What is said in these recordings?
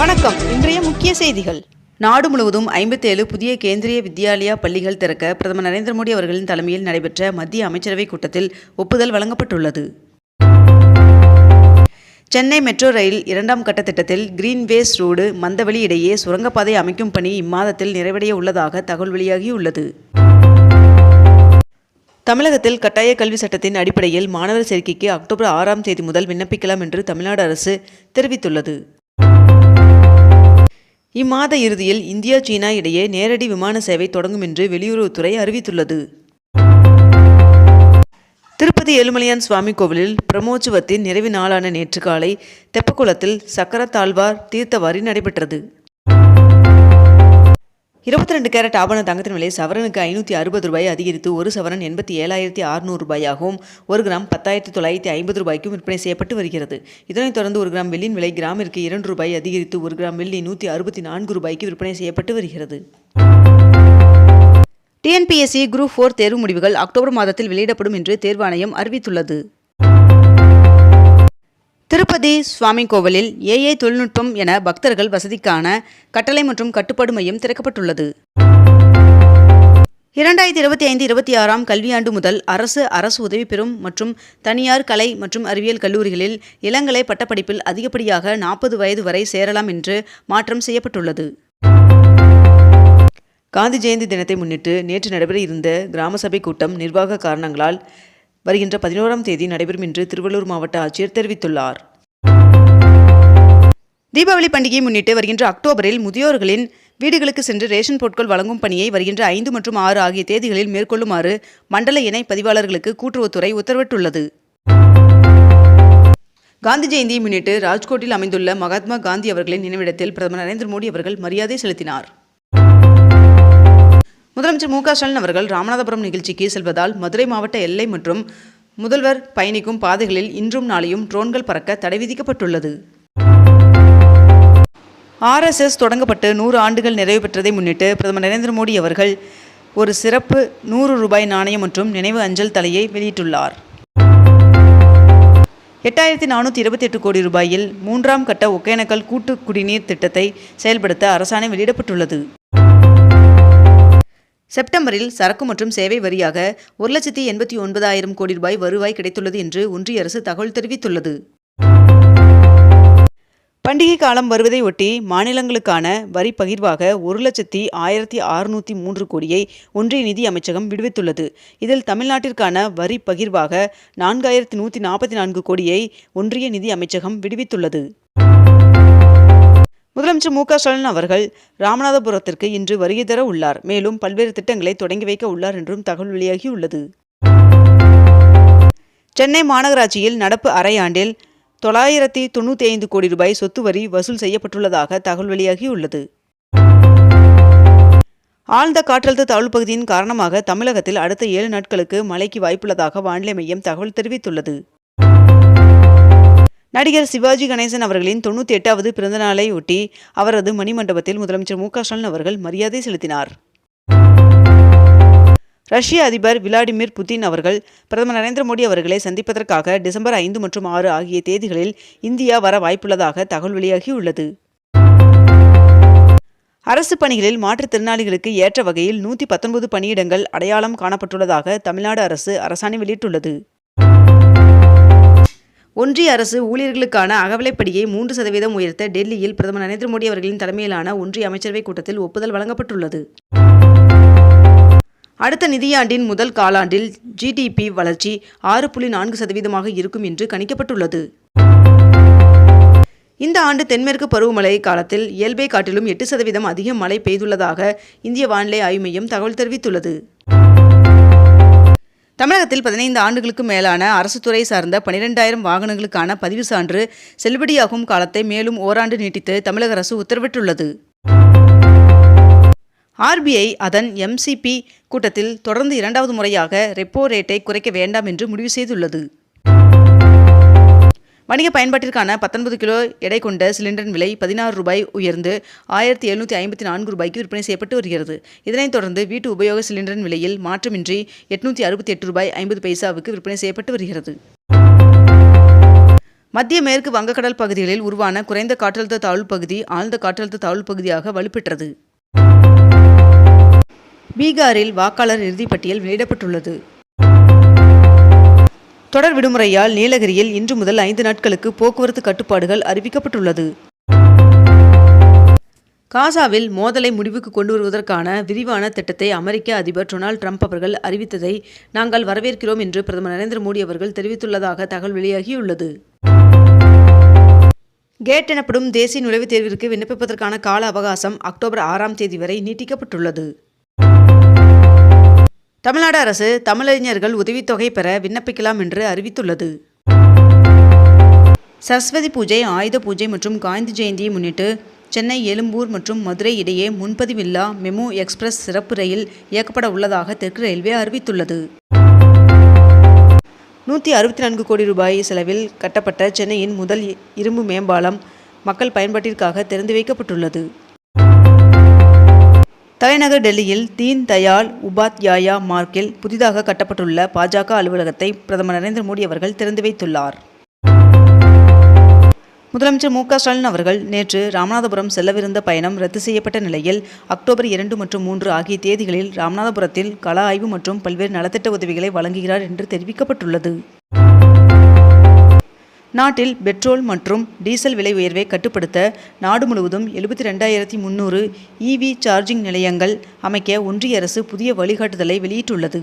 வணக்கம். இன்றைய முக்கிய செய்திகள். நாடு முழுவதும் ஐம்பத்தேழு புதிய கேந்திரிய வித்யாலயா பள்ளிகள் திறக்க பிரதமர் நரேந்திர மோடி அவர்களின் தலைமையில் நடைபெற்ற மத்திய அமைச்சரவைக் கூட்டத்தில் ஒப்புதல் வழங்கப்பட்டுள்ளது. சென்னை மெட்ரோ ரயில் இரண்டாம் கட்ட திட்டத்தில் கிரீன்வேஸ் ரோடு மந்தவெளி இடையே சுரங்கப்பாதை அமைக்கும் பணி இம்மாதத்தில் நிறைவடைய உள்ளதாக தகவல் வெளியாகியுள்ளது. தமிழகத்தில் கட்டாய கல்வி சட்டத்தின் அடிப்படையில் மாணவர் சேர்க்கைக்கு அக்டோபர் ஆறாம் தேதி முதல் விண்ணப்பிக்கலாம் என்று தமிழ்நாடு அரசு தெரிவித்துள்ளது. இம்மாத இறுதியில் இந்தியா சீனா இடையே நேரடி விமான சேவை தொடங்கும் என்று வெளியுறவுத்துறை அறிவித்துள்ளது. திருப்பதி ஏழுமலையான் சுவாமி கோவிலில் பிரமோற்சவத்தின் நிறைவு நாளான நேற்று காலை தெப்பக்குளத்தில் சக்கரத்தாழ்வார் தீர்த்தவாரி நடைபெற்றது. இருபத்தி ரெண்டு கேரட் ஆபண தங்கத்தின் விலை சவரனுக்கு ஐநூற்றி அறுபது ரூபாய் அதிகரித்து ஒரு சவரன் எண்பத்தி ஏழாயிரத்தி அறுநூறு ரூபாயாகவும் ஒரு கிராம் பத்தாயிரத்தி தொள்ளாயிரத்தி ஐம்பது ரூபாய்க்கும் விற்பனை செய்யப்பட்டு வருகிறது. இதனைத் தொடர்ந்து ஒரு கிராம் வெள்ளியின் விலை கிராமிற்கு இரண்டு ரூபாய் அதிகரித்து ஒரு கிராம் வெள்ளி நூற்றி அறுபத்தி நான்கு ரூபாய்க்கு விற்பனை செய்யப்பட்டு வருகிறது. டிஎன்பிஎஸ்சி குரூப் ஃபோர் தேர்வு முடிவுகள் அக்டோபர் மாதத்தில் வெளியிடப்படும் என்று தேர்வாணையம் அறிவித்துள்ளது. திருப்பதி சுவாமி கோவிலில் ஏஐ தொழில்நுட்பம் என பக்தர்கள் வசதிக்கான கட்டளை மற்றும் கட்டுப்பாடு மையம் திறக்கப்பட்டுள்ளது. இரண்டாயிரத்தி இருபத்தி ஐந்து இருபத்தி ஆறாம் கல்வியாண்டு முதல் அரசு அரசு உதவி பெறும் மற்றும் தனியார் கலை மற்றும் அறிவியல் கல்லூரிகளில் இளங்கலை பட்டப்படிப்பில் அதிகப்படியாக நாற்பது வயது வரை சேரலாம் என்று மாற்றம் செய்யப்பட்டுள்ளது. காந்தி ஜெயந்தி தினத்தை முன்னிட்டு நேற்று நடைபெற இருந்த கிராம சபை கூட்டம் நிர்வாக காரணங்களால் வருகின்ற பதினோராம் தேதி நடைபெறும் என்று திருவள்ளூர் மாவட்ட ஆட்சியர் தெரிவித்துள்ளார். தீபாவளி பண்டிகையை முன்னிட்டு வருகின்ற அக்டோபரில் முதியோர்களின் வீடுகளுக்கு சென்று ரேஷன் பொருட்கள் வழங்கும் பணியை வருகின்ற ஐந்து மற்றும் ஆறு ஆகிய தேதிகளில் மேற்கொள்ளுமாறு மண்டல இணை பதிவாளர்களுக்கு கூட்டுறவுத்துறை உத்தரவிட்டுள்ளது. காந்தி ஜெயந்தியை முன்னிட்டு ராஜ்கோட்டில் அமைந்துள்ள மகாத்மா காந்தி அவர்களின் நினைவிடத்தில் பிரதமர் நரேந்திர மோடி அவர்கள் மரியாதை செலுத்தினார். முதலமைச்சர் மு க ஸ்டாலின் அவர்கள் ராமநாதபுரம் நிகழ்ச்சிக்கு செல்வதால் மதுரை மாவட்ட எல்லை மற்றும் முதல்வர் பயணிக்கும் பாதைகளில் இன்றும் நாளையும் ட்ரோன்கள் பறக்க தடை விதிக்கப்பட்டுள்ளது. ஆர்எஸ்எஸ் தொடங்கப்பட்டு நூறு ஆண்டுகள் நிறைவு பெற்றதை முன்னிட்டு பிரதமர் நரேந்திர மோடி அவர்கள் ஒரு சிறப்பு நூறு ரூபாய் நாணயம் மற்றும் நினைவு அஞ்சல் தலையை வெளியிட்டுள்ளார். எட்டாயிரத்தி நானூற்றி இருபத்தி எட்டு கோடி ரூபாயில் மூன்றாம் கட்ட ஒகேனக்கல் கூட்டு குடிநீர் திட்டத்தை செயல்படுத்த அரசாணை வெளியிடப்பட்டுள்ளது. செப்டம்பரில் சரக்கு மற்றும் சேவை வரியாக ஒரு லட்சத்தி எண்பத்தி ஒன்பதாயிரம் கோடி ரூபாய் வருவாய் கிடைத்துள்ளது என்று ஒன்றிய அரசு தகவல் தெரிவித்துள்ளது. பண்டிகை காலம் வருவதை ஒட்டி மாநிலங்களுக்கான வரி பகிர்வாக ஒரு லட்சத்தி ஆயிரத்தி அறுநூற்றி மூன்று கோடியை ஒன்றிய நிதி அமைச்சகம் விடுவித்துள்ளது. இதில் தமிழ்நாட்டிற்கான வரி பகிர்வாக நான்காயிரத்தி நூற்றி நாற்பத்தி நான்கு கோடியை ஒன்றிய நிதி அமைச்சகம் விடுவித்துள்ளது. முதலமைச்சர் மு க ஸ்டாலின் அவர்கள் ராமநாதபுரத்திற்கு இன்று வருகை தர உள்ளார். மேலும் பல்வேறு திட்டங்களை தொடங்கி வைக்க உள்ளார் என்றும் தகவல் வெளியாகியுள்ளது. சென்னை மாநகராட்சியில் நடப்பு அரையாண்டில் தொள்ளாயிரத்தி தொண்ணூற்றி ஐந்து கோடி ரூபாய் சொத்து வரி வசூல் செய்யப்பட்டுள்ளதாக தகவல் வெளியாகியுள்ளது. ஆழ்ந்த காற்றழுத்த தாழ்வு பகுதியின் காரணமாக தமிழகத்தில் அடுத்த ஏழு நாட்களுக்கு மழைக்கு வாய்ப்புள்ளதாக வானிலை மையம் தகவல் தெரிவித்துள்ளது. நடிகர் சிவாஜி கணேசன் அவர்களின் தொண்ணூற்றி எட்டாவது பிறந்தநாளை ஒட்டி அவரது மணிமண்டபத்தில் முதலமைச்சர் மு க ஸ்டாலின் அவர்கள் மரியாதை செலுத்தினார். ரஷ்ய அதிபர் விளாடிமிர் புதின் அவர்கள் பிரதமர் நரேந்திர மோடி அவர்களை சந்திப்பதற்காக டிசம்பர் ஐந்து மற்றும் ஆறு ஆகிய தேதிகளில் இந்தியா வர வாய்ப்புள்ளதாக தகவல் வெளியாகியுள்ளது. அரசு பணிகளில் மாற்றுத்திறனாளிகளுக்கு ஏற்ற வகையில் நூற்றி பத்தொன்பது பணியிடங்கள் அடையாளம் காணப்பட்டுள்ளதாக தமிழ்நாடு அரசு அரசாணை வெளியிட்டுள்ளது. ஒன்றிய அரசு ஊழியர்களுக்கான அகவலைப்படியை மூன்று சதவீதம் உயர்த்த டெல்லியில் பிரதமர் நரேந்திர மோடி அவர்களின் தலைமையிலான ஒன்றிய அமைச்சரவைக் கூட்டத்தில் ஒப்புதல் வழங்கப்பட்டுள்ளது. அடுத்த நிதியாண்டின் முதல் காலாண்டில் ஜிடிபி வளர்ச்சி ஆறு புள்ளி நான்கு சதவீதமாக இருக்கும் என்று கணிக்கப்பட்டுள்ளது. இந்த ஆண்டு தென்மேற்கு பருவமழை காலத்தில் இயல்பை காட்டிலும் எட்டு சதவீதம் அதிக மழை பெய்துள்ளதாக இந்திய வானிலை ஆய்வு மையம் தகவல் தெரிவித்துள்ளது. தமிழகத்தில் பதினைந்து ஆண்டுகளுக்கு மேலான அரசு துறை சார்ந்த பனிரெண்டாயிரம் வாகனங்களுக்கான பதிவு சான்று செல்லுபடியாகும் காலத்தை மேலும் ஓராண்டு நீட்டித்து தமிழக அரசு உத்தரவிட்டுள்ளது. ஆர்பிஐ அதன் எம்சிபி கூட்டத்தில் தொடர்ந்து இரண்டாவது முறையாக ரெப்போ ரேட்டை குறைக்க வேண்டாம் என்று முடிவு செய்துள்ளது. வணிக பயன்பாட்டிற்கான பத்தொன்பது கிலோ எடை கொண்ட சிலிண்டரின் விலை பதினாறு ரூபாய் உயர்ந்து ஆயிரத்தி எழுநூற்றி ஐம்பத்தி நான்கு ரூபாய்க்கு விற்பனை செய்யப்பட்டு வருகிறது. இதனைத் தொடர்ந்து வீட்டு உபயோக சிலிண்டரின் விலையில் மாற்றமின்றி எட்நூற்றி அறுபத்தி எட்டு ரூபாய் ஐம்பது பைசாவுக்கு விற்பனை செய்யப்பட்டு வருகிறது. மத்திய மேற்கு வங்கக்கடல் பகுதிகளில் உருவான குறைந்த காற்றழுத்த தாழ்வு பகுதி ஆழ்ந்த காற்றழுத்த தாழ்வு பகுதியாக வலுப்பெற்றது. பீகாரில் வாக்காளர் இறுதிப்பட்டியல் வெளியிடப்பட்டுள்ளது. தொடர் விடுமுறையால் நீலகிரியில் இன்று முதல் ஐந்து நாட்களுக்கு போக்குவரத்து கட்டுப்பாடுகள் அறிவிக்கப்பட்டுள்ளது. காசாவில் மோதலை முடிவுக்கு கொண்டு வருவதற்கான விரிவான திட்டத்தை அமெரிக்க அதிபர் டொனால்ட் ட்ரம்ப் அவர்கள் அறிவித்ததை நாங்கள் வரவேற்கிறோம் என்று பிரதமர் நரேந்திர மோடி அவர்கள் தெரிவித்துள்ளதாக தகவல் வெளியாகியுள்ளது. கேட் எனப்படும் தேசிய நுழைவுத் தேர்விற்கு விண்ணப்பிப்பதற்கான கால அவகாசம் அக்டோபர் ஆறாம் தேதி வரை நீட்டிக்கப்பட்டுள்ளது. தமிழ்நாடு அரசு தமிழறிஞர்கள் உதவித்தொகை பெற விண்ணப்பிக்கலாம் என்று அறிவித்துள்ளது. சரஸ்வதி பூஜை ஆயுத பூஜை மற்றும் காந்தி ஜெயந்தியை முன்னிட்டு சென்னை எழும்பூர் மற்றும் மதுரை இடையே முன்பதிவில்லா மெமு எக்ஸ்பிரஸ் சிறப்பு ரயில் இயக்கப்பட உள்ளதாக தெற்கு ரயில்வே அறிவித்துள்ளது. நூற்றி அறுபத்தி நான்கு கோடி ரூபாய் செலவில் கட்டப்பட்ட சென்னையின் முதல் இரும்பு மேம்பாலம் மக்கள் பயன்பாட்டிற்காக திறந்து வைக்கப்பட்டுள்ளது. தலைநகர் டெல்லியில் தீன் தயாள் உபாத்யாயா மார்க்கில் புதிதாக கட்டப்பட்டுள்ள பாஜக அலுவலகத்தை பிரதமர் நரேந்திர மோடி அவர்கள் திறந்து வைத்துள்ளார். முதலமைச்சர் மு ஸ்டாலின் அவர்கள் நேற்று ராமநாதபுரம் செல்லவிருந்த பயணம் ரத்து செய்யப்பட்ட நிலையில் அக்டோபர் இரண்டு மற்றும் மூன்று ஆகிய தேதிகளில் ராமநாதபுரத்தில் கள ஆய்வு மற்றும் பல்வேறு நலத்திட்ட உதவிகளை வழங்குகிறார் என்று தெரிவிக்கப்பட்டுள்ளது. நாட்டில் பெட்ரோல் மற்றும் டீசல் விலை உயர்வை கட்டுப்படுத்த நாடு முழுவதும் எழுபத்தி ரெண்டாயிரத்தி முந்நூறு இவி சார்ஜிங் நிலையங்கள் அமைக்க ஒன்றிய அரசு புதிய வழிகாட்டுதலை வெளியிட்டுள்ளது.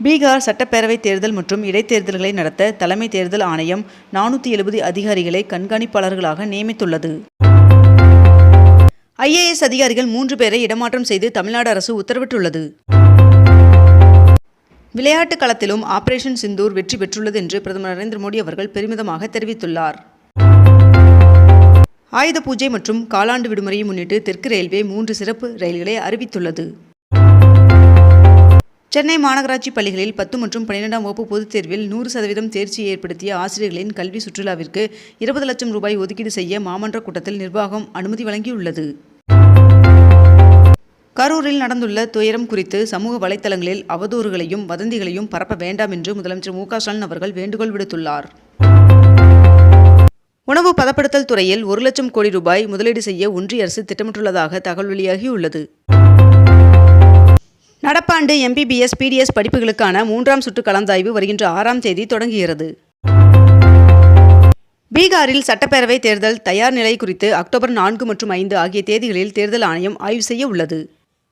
பீகார் சட்டப்பேரவை தேர்தல் மற்றும் இடைத்தேர்தல்களை நடத்த தலைமை தேர்தல் ஆணையம் நானூற்றி எழுபது அதிகாரிகளை கண்காணிப்பாளர்களாக நியமித்துள்ளது. ஐஏஎஸ் அதிகாரிகள் மூன்று பேரை இடமாற்றம் செய்து தமிழ்நாடு அரசு உத்தரவிட்டுள்ளது. விளையாட்டு களத்திலும் ஆபரேஷன் சிந்தூர் வெற்றி பெற்றுள்ளது என்று பிரதமர் நரேந்திர மோடி அவர்கள் பெருமிதமாக தெரிவித்துள்ளார். ஆயுத பூஜை மற்றும் காலாண்டு விடுமுறையை முன்னிட்டு தெற்கு ரயில்வே மூன்று சிறப்பு ரயில்களை அறிவித்துள்ளது. சென்னை மாநகராட்சி பள்ளிகளில் பத்து மற்றும் பன்னிரெண்டாம் வகுப்பு பொதுத் தேர்வில் நூறு சதவீதம் தேர்ச்சி ஏற்படுத்திய ஆசிரியர்களின் கல்வி சுற்றுலாவிற்கு இருபது லட்சம் ரூபாய் ஒதுக்கீடு செய்ய மாமன்ற கூட்டத்தில் நிர்வாகம் அனுமதி வழங்கியுள்ளது. கரூரில் நடந்துள்ள துயரம் குறித்து சமூக வலைத்தளங்களில் அவதூறுகளையும் வதந்திகளையும் பரப்ப வேண்டாம் என்று முதலமைச்சர் மு க ஸ்டாலின் அவர்கள் வேண்டுகோள் விடுத்துள்ளார். உணவு பதப்படுத்தல் துறையில் ஒரு லட்சம் கோடி ரூபாய் முதலீடு செய்ய ஒன்றிய அரசு திட்டமிட்டுள்ளதாக தகவல் வெளியாகியுள்ளது. நடப்பாண்டு எம்பிபிஎஸ் பிடிஎஸ் படிப்புகளுக்கான மூன்றாம் சுற்று கலந்தாய்வு வருகின்ற ஆறாம் தேதி தொடங்குகிறது. பீகாரில் சட்டப்பேரவை தேர்தல் தயார் நிலை குறித்து அக்டோபர் நான்கு மற்றும் ஐந்து ஆகிய தேதிகளில் தேர்தல் ஆணையம் ஆய்வு செய்ய உள்ளது.